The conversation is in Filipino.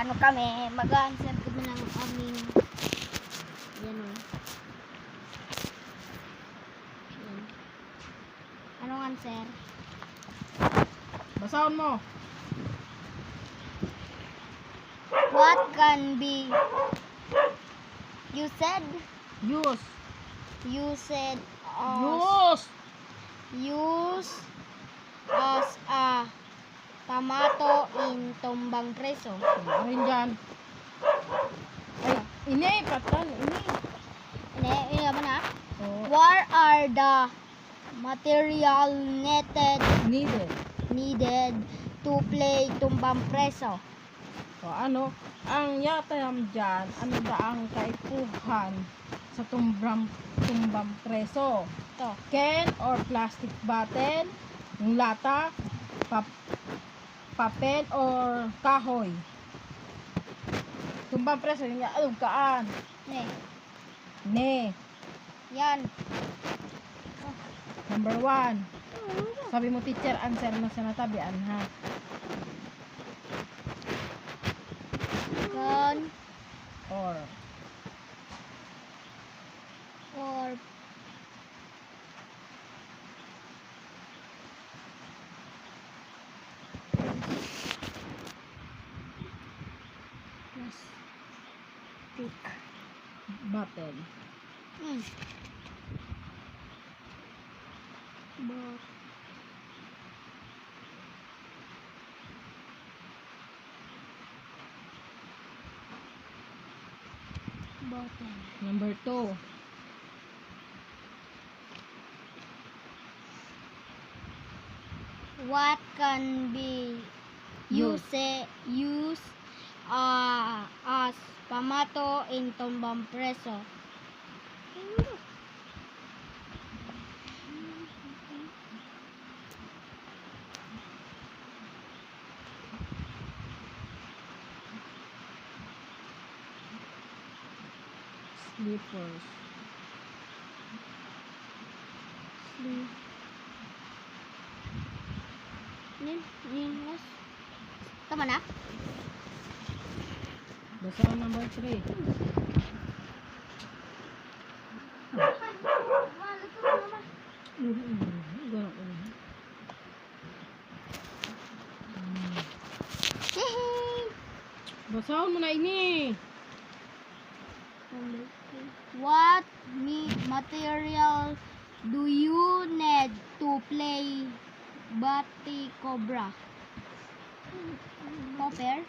ano kami, mag-answer kami ng aming yan o. Yan. Anong answer? Basahan mo. What can be you said Use. you said as Use. use as a tomato in tumbang preso. Rin dyan? Ay, ini, patan, ini. Ini, ini apa na? Oh, What are the material needed needed. needed to play tumbang preso? O ano, ang yatayam dyan, ano ba ang kaipuhan sa tumbang, tumbang preso? To. Can or plastic bottle, yung lata, pap, papel or kahoy. Tumbang preso, yung alog kaan. Ne, Ne, yan. number one. Sabi mo teacher, answer mo sa natabian ha. Yan. Or, Or Plastic. bottle. Hmm. Bot. Bottle. Number two. What can be Use. use use uh, as pamato in tombang preso? Slippers. Sleep. Nin, nin, mas. Tama na? Basta ang number three. Ganun ko. Yay! Basahan mo na ini. What material do you need to play Bati Cobra? Copper?